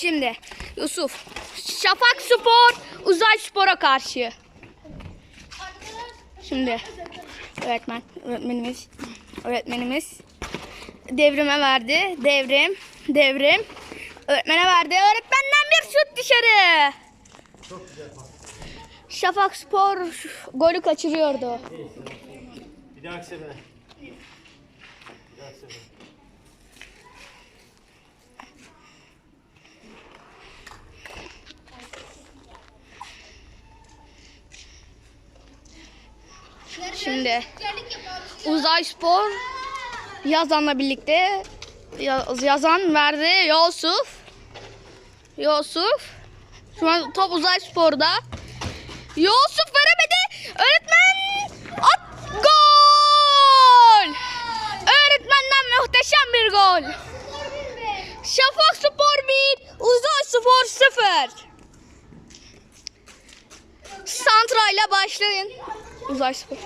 Şimdi Yusuf. Şafak Spor Uzay Spor'a karşı. Şimdi öğretmen, öğretmenimiz, öğretmenimiz devrime verdi. Devrim, devrim. Öğretmene verdi. Öğretmenden bir şut dışarı. Çok güzel. Şafak Spor golü kaçırıyordu. Bir dahaki sefere. Bir dahaki sefere. Şimdi Uzay Spor Yazan'la birlikte Ya- Yazan verdi Yusuf. Yusuf. Şu an top Uzay Spor'da. Yusuf veremedi. Öğretmen at gol. Öğretmenden muhteşem bir gol. Şafak Spor 1, Uzay Spor 0. Santra ile başlayın. Uzay Spor.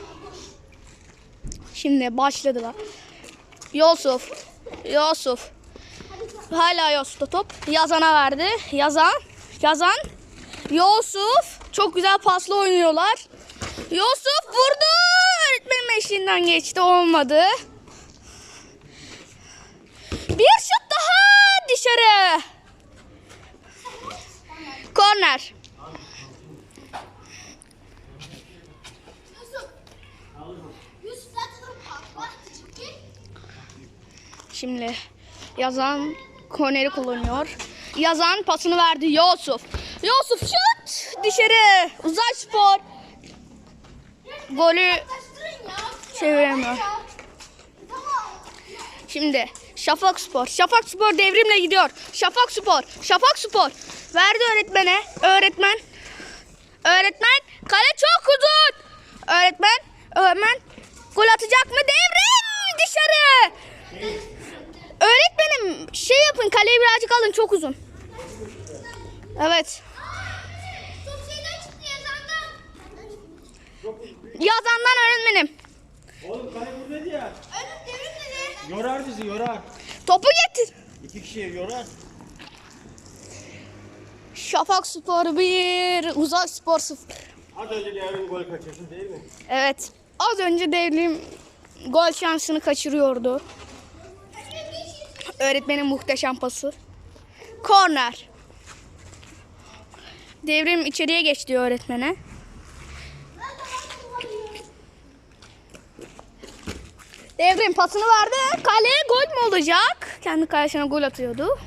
Şimdi başladılar. Yusuf. Yusuf. Hala Yusuf'ta top. Yazan'a verdi. Yazan. Yazan. Yusuf. Çok güzel pasla oynuyorlar. Yusuf vurdu. Öğretmenin eşiğinden geçti. Olmadı. Bir şut daha dışarı. Korner. Şimdi yazan korneri kullanıyor. Yazan pasını verdi Yusuf. Yusuf şut dışarı. Uzay spor. Golü çeviremiyor. Şimdi Şafak Spor. Şafak Spor devrimle gidiyor. Şafak Spor. Şafak Spor. Verdi öğretmene. Öğretmen. Öğretmen. Kale çok uzun. Öğretmen. Öğretmen. Gol atacak mı? Devrim dışarı. Öğretmenim şey yapın kaleyi birazcık alın çok uzun. Evet. Yazandan öğretmenim. Oğlum kale buradaydı ya. Yorar bizi yorar. Topu getir. İki kişiye yorar. Şafak Spor 1, Uzay Spor 0. Az önce yarın gol kaçırdın değil mi? Evet. Az önce devrim gol şansını kaçırıyordu. Öğretmenin muhteşem pası. Korner. Devrim içeriye geçti öğretmene. Devrim pasını verdi. Kaleye gol mü olacak? Kendi kalesine gol atıyordu.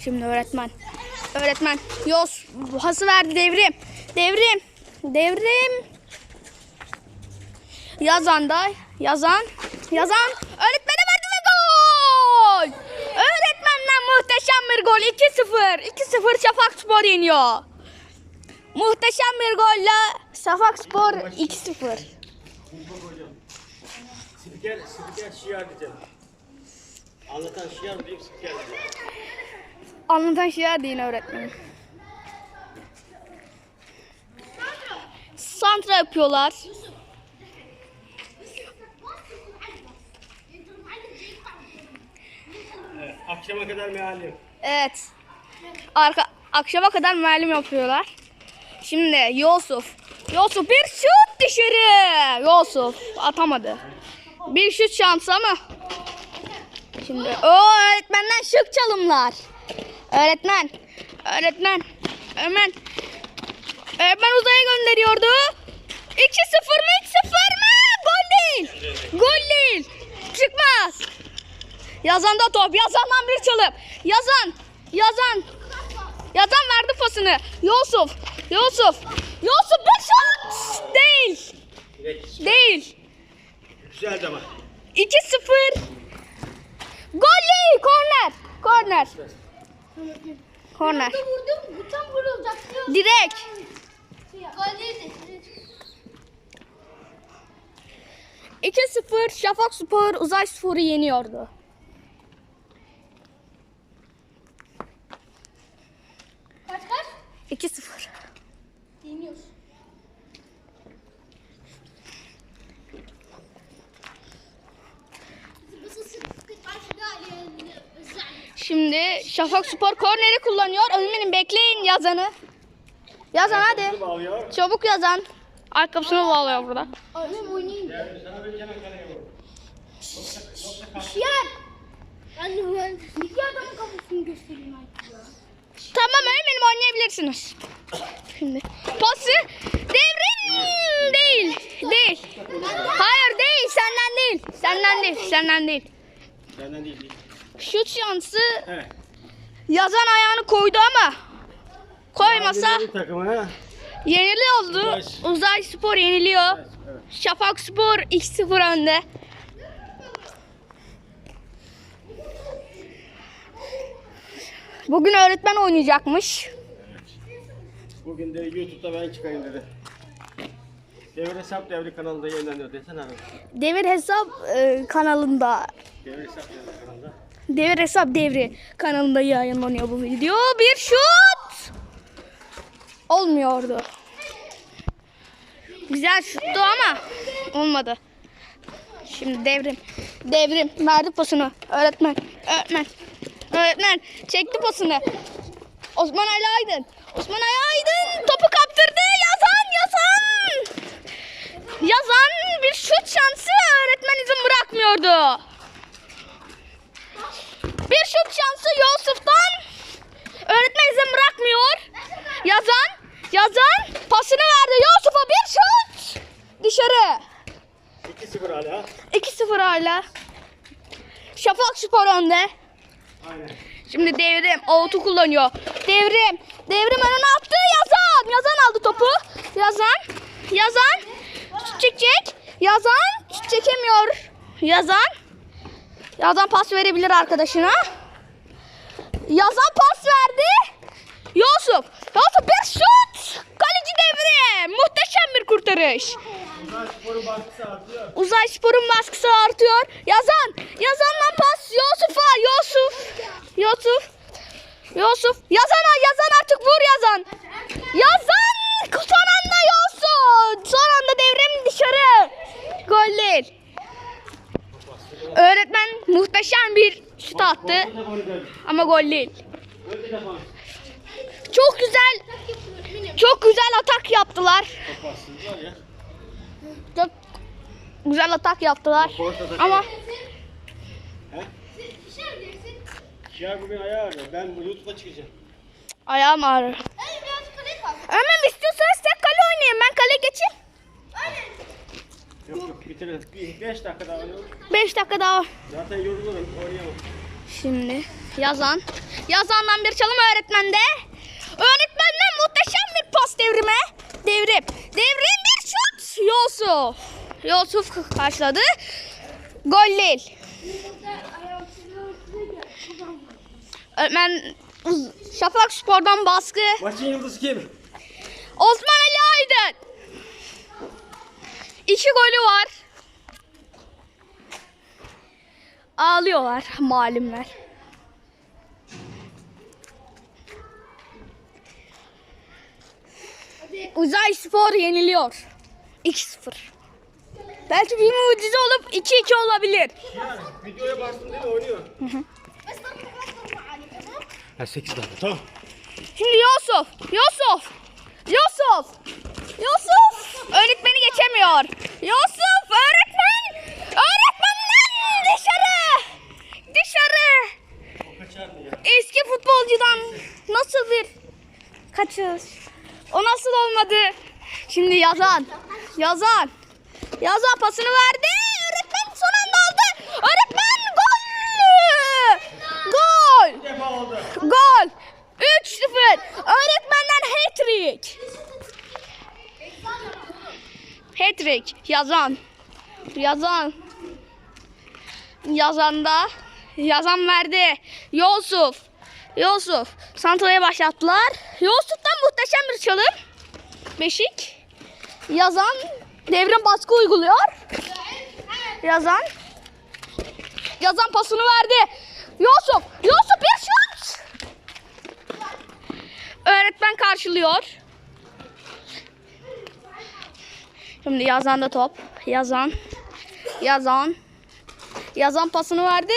Şimdi öğretmen. Öğretmen. Yos pası verdi devrim. Devrim. Devrim. Yazan da yazan yazan öğretmene verdi ve gol. Öğretmenden muhteşem bir gol 2-0. 2-0 Şafak Spor yeniyor. Muhteşem bir golle Şafak Spor 2-0. Spiker, spiker şiar diyeceğim. Anlatan şiar büyük spiker diyeceğim. Anlatan şey değil öğretmenim. Santra yapıyorlar. Evet, akşama kadar mealim. Evet. Arka, akşama kadar müellim yapıyorlar. Şimdi Yusuf. Yusuf bir şut dışarı. Yusuf atamadı. Bir şut şansı ama. Şimdi o öğretmenden şık çalımlar. Öğretmen. Öğretmen. Öğretmen. Öğretmen uzaya gönderiyordu. 2-0 mı 3-0 mı? Gol değil. Gol. Yazan da top. Yazandan bir çalım. Yazan. Yazan. Yazan verdi pasını. Yusuf. Yusuf. Yusuf bir şut. Değil. Değil. Güzeldi ama. 2-0. Gol değil. Korner. Korner. Korner. vurdum, bu tam vurulacaktı. Direkt. Gol değildi. 2-0 Şafak Spor Uzay Spor'u yeniyordu. 2-0. Deniyoruz. Nasıl sıktık karşıda özel. Şimdi Şafak Spor korneri kullanıyor. Öğretmenim bekleyin yazanı. Yazan hadi. Çabuk yazan. Ayakkabısını bağlıyor burada. Annem oynayayım. Şiar. Anne ben iki adamın kafasını göstereyim artık oynayabilirsiniz. Şimdi pası devrim değil. Değil. Hayır değil senden değil. Senden değil. Senden değil. Senden değil. değil. Şut şansı Evet. yazan ayağını koydu ama koymasa takımı yenili oldu. Uzay. Uzay Spor yeniliyor. Evet. Şafak Spor 2-0 önde. Bugün öğretmen oynayacakmış. Bugün de YouTube'da ben çıkayım dedi. Devir Hesap Devri kanalında yayınlanıyor desene abi. Devir Hesap e, kanalında Devir Hesap Devri kanalında. Devir Hesap Devri kanalında yayınlanıyor bu video. Bir şut! Olmuyordu. Güzel şuttu ama olmadı. Şimdi devrim. Devrim. Verdi pasını. Öğretmen. Öğretmen. Öğretmen. Çekti pasını. Osman Ali Aydın. Osman Ali Aydın topu kaptırdı. Yazan yazan. Yazan bir şut şansı öğretmen izin bırakmıyordu. Bir şut şansı Yusuf'tan. Öğretmen izin bırakmıyor. Yazan, yazan pasını verdi Yusuf'a bir şut. Dışarı. 2-0 hala. 2-0 hala. Şafak Spor önde. Aynen. Şimdi devrim Oğut'u kullanıyor. Devrim. Devrim önüne attı. Yazan. Yazan aldı topu. Yazan. Yazan. Şut çekecek. Yazan. Şut çekemiyor. Yazan. Yazan pas verebilir arkadaşına. Yazan pas verdi. Yusuf. Yusuf bir şut. Kaleci devrim. Muhteşem bir kurtarış. Uzay Spor'un baskısı artıyor. Yazan. Yazandan pas Yusuf'a. Yusuf. Yusuf. Yusuf. Yazana yazan artık vur yazan. Yazan. Son anda Yusuf. Son anda devrim dışarı. Gol değil. Öğretmen muhteşem bir şut attı. Korkut da golü geldi. Ama gol değil. Çok güzel. Çok güzel atak yaptılar. Çok güzel atak yaptılar. Ama He? Şiar bugün ayağı ağrıyor. Ben bu YouTube'a çıkacağım. ayağım ağrıyor. Ömer istiyorsanız tek kale oynayayım. Ben kale geçeyim. Yok yok bitirelim. 5 dakika daha oynayalım. 5 dakika daha. Zaten yorulurum. Oynayamam. Şimdi yazan. Yazandan bir çalım öğretmende. Öğretmenden muhteşem bir pas devrime. Devrim. Devrim bir şut. Yusuf. Yusuf karşıladı. Gol değil. Öğretmen Şafak Spor'dan baskı. Maçın yıldızı kim? Osman Ali Aydın. İki golü var. Ağlıyorlar malimler. Uzay Spor yeniliyor. 2-0. Belki bir mucize olup 2-2 olabilir. Videoya bastın değil mi? Oynuyor. Ha 8 dakika tamam. Şimdi Yusuf, Yusuf, Yusuf, Yusuf öğretmeni geçemiyor. Yusuf öğretmen, öğretmenden dışarı, dışarı. O kaçardı ya. Eski futbolcudan nasıl bir kaçış? O nasıl olmadı? Şimdi yazan, yazan, yazan pasını verdi. Öğretmen son anda aldı. Öğretmen gol! Gol! Gol! 3-0. Öğretmenden hat-trick. Hat-trick. Yazan. Yazan. Yazanda. Yazan verdi. Yusuf. Yusuf. Santra'ya başlattılar. Yusuf'tan muhteşem bir çalım. Beşik. Yazan. Devrim baskı uyguluyor. Yazan. Yazan pasını verdi. Yusuf. Yusuf bir şut. Öğretmen karşılıyor. Şimdi yazan da top. Yazan. Yazan. Yazan pasını verdi.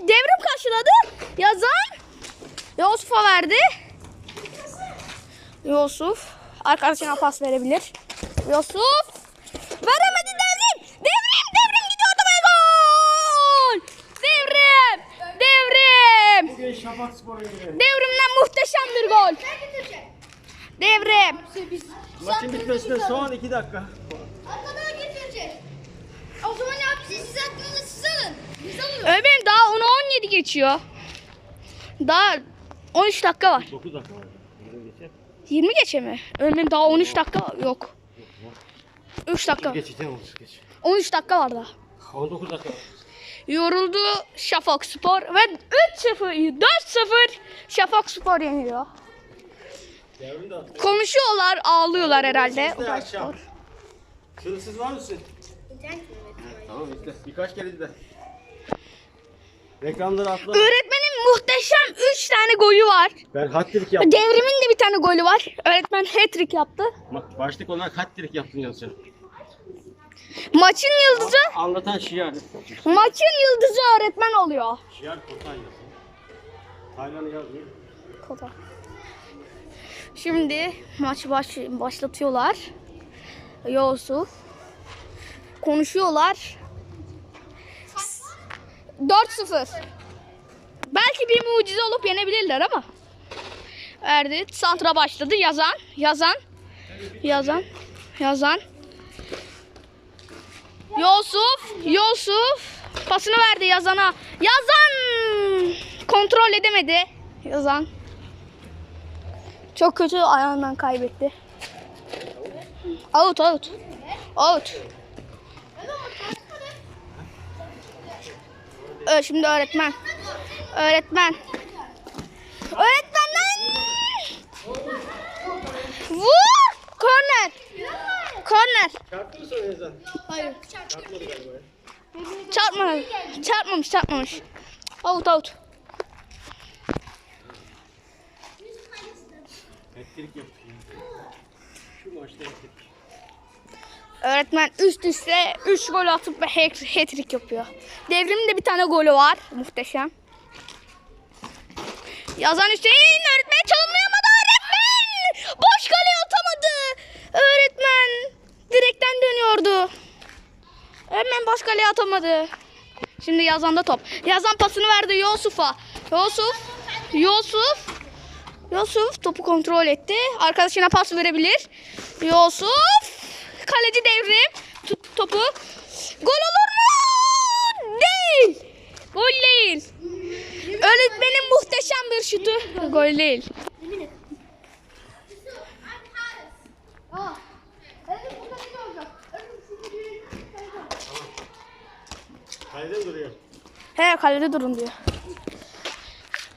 Devrim karşıladı. Yazan. Yusuf'a verdi. Yusuf arkadaşına pas verebilir. Yusuf veremedi devrim. Devrim devrim gidiyordu ve gol. Devrim. Devrim. Bugün Şafak Spor'a gidelim. Devrimden muhteşem bir gol. Devrim. Maçın bitmesine son 2 dakika. Arkadan getirecek. O zaman ne yapacağız? Siz hakkınızda siz alın. Biz alıyoruz. Ömer'im daha 10'a 17 geçiyor. Daha 13 dakika var. 9 dakika var. Bizim geçer. 20 geçe mi? Ömer'im daha 13 dakika yok. 3 dakika. Geçeceğim olsun geç. 13 dakika var daha. 19 dakika var. Yoruldu Şafak Spor ve 3-0, 4-0 Şafak Spor yeniyor. De. Konuşuyorlar, ağlıyorlar herhalde. De akşam. Spor. Sınırsız var mısın? Tamam izle. Birkaç kere izle. Reklamları atla. Öğretmenin muhteşem 3 tane golü var. Ben hat-trick yaptım. Devrimin de bir tane golü var. Öğretmen hat-trick yaptı. Bak başlık olarak hat-trick yaptın yazacağım. Maçın yıldızı, Anlatan şiar. maçın yıldızı öğretmen oluyor. Şiar Kotan yazın. Taylan'ı yazmıyor. Kota. Şimdi maç baş, başlatıyorlar. Yusuf. Konuşuyorlar. 4-0. Belki bir mucize olup yenebilirler ama. Verdi. Santra başladı. Yazan. Yazan. Yazan. Yazan. Yusuf. Yusuf. Pasını verdi Yazan'a. Yazan. Kontrol edemedi. Yazan. Çok kötü ayağından kaybetti. Out out. Out. Ee, şimdi öğretmen. Öğretmen. Öğretmenden. Vur. Korner. Korner. Çarptı mı sonra yazan? Hayır. Çarpmadı. Çarpmamış çarpmamış. Out out. Öğretmen üst üste 3 gol atıp hat-trick yapıyor. Devrimin de bir tane golü var. Muhteşem. Yazan Hüseyin öğretmen çalımlayamadı öğretmen. Boş kaleye atamadı. Öğretmen direkten dönüyordu. Öğretmen boş kaleye atamadı. Şimdi Yazan'da top. Yazan pasını verdi Yusuf'a. Yusuf. Yusuf. Yusuf topu kontrol etti. Arkadaşına pas verebilir. Yusuf. Kaleci devrim. Tut topu. Gol olur mu? Değil. Gol değil. Öğretmenin muhteşem bir şutu. Gol değil. Kalede duruyor? He kalede durun diyor.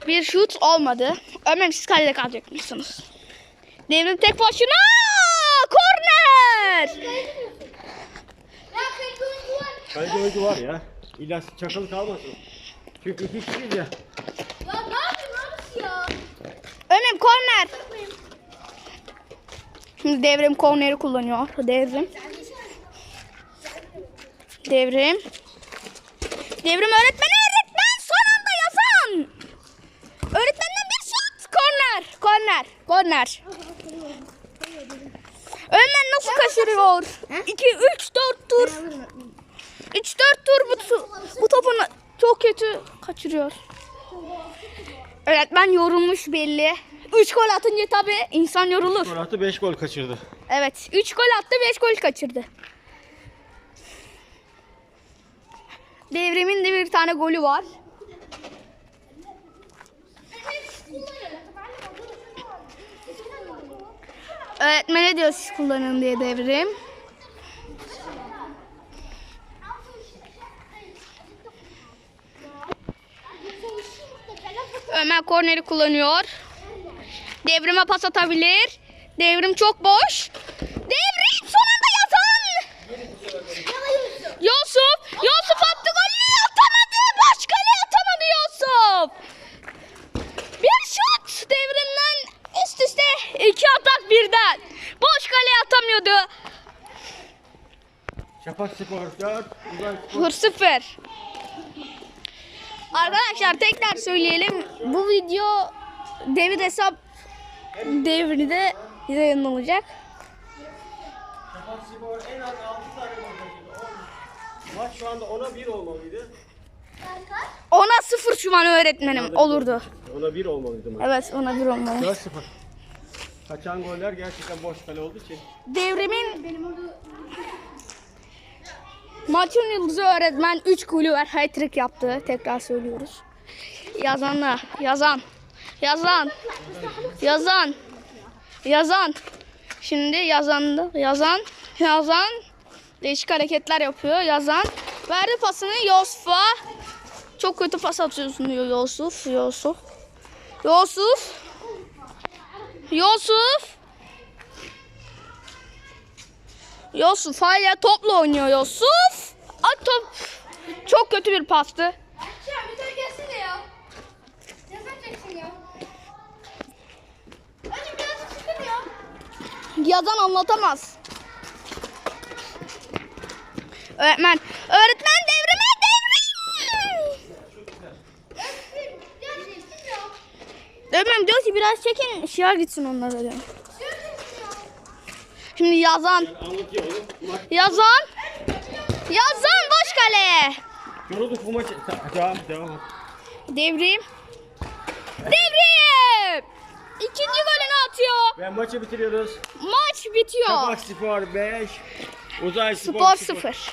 Bir şut olmadı. Ömer siz kalede kalacak mısınız? Devrim tek başına. Korner. Kalede oyuncu var ya. İlla çakıl kalmasın. Çünkü iki kişiyiz ya. Ya ne yapayım abisi ya? Ömer korner. Şimdi devrim korneri kullanıyor. Devrim. Devrim. Devrim öğretmeni öğretmen son anda yazan. Öğretmenden bir şut. Korner. Korner. Korner. Öğretmen nasıl kaçırıyor? 2, 3, 4 tur. 3, 4 tur bu, bu topu na- çok kötü kaçırıyor. Öğretmen yorulmuş belli. 3 gol atınca tabii insan yorulur. Gol attı 5 gol kaçırdı. Evet. 3 gol attı 5 gol kaçırdı. Devrimin de bir tane golü var. Öğretmene diyor siz kullanın diye devrim. Ömer korneri kullanıyor. Devrime pas atabilir. Devrim çok boş. Devrim son anda yazan. Yusuf. Yusuf attı golünü atamadı. Baş kaleye atamadı Yusuf. Bir şut devrimden üst üste iki atak birden. Boş kaleye atamıyordu. Şafak Spor 4, Uzay Spor 0-0. Arkadaşlar tekrar söyleyelim. Bu video devir hesap devri de yayınlanacak. Şafak Spor en az 6 tane gol kaçırdı. On. Maç şu anda 10'a 1 olmalıydı. Ona sıfır şu an öğretmenim olurdu. 10'a 1 olmalıydı maç. Evet ona bir olmalı. 4-0. Kaçan goller gerçekten boş kale olduğu için. Devrimin maçın yıldızı öğretmen 3 golü var. Hat-trick yaptı. Tekrar söylüyoruz. Yazanla. Yazan. Yazan. Yazan. Yazan. Şimdi yazandı. Yazan. Yazan. Değişik hareketler yapıyor. Yazan. Verdi pasını Yosuf'a. Çok kötü pas atıyorsun diyor Yusuf. Yusuf. Yusuf. Yusuf. Yusuf hala topla oynuyor Yusuf. At top. Çok kötü bir pastı. Yazan anlatamaz. Öğretmen. Öğretmen devrime devrim. Öğretmen diyor ki biraz çekin şiar gitsin onlara diyor. Şimdi yazan. Yazan. Yazan boş kaleye. yorulduk bu maçı. Devam devam. Devrim. Devrim. İkinci golünü atıyor. Ve maçı bitiriyoruz. Maç bitiyor. Şafak Spor 5. Uzay Spor Spor 0. 0.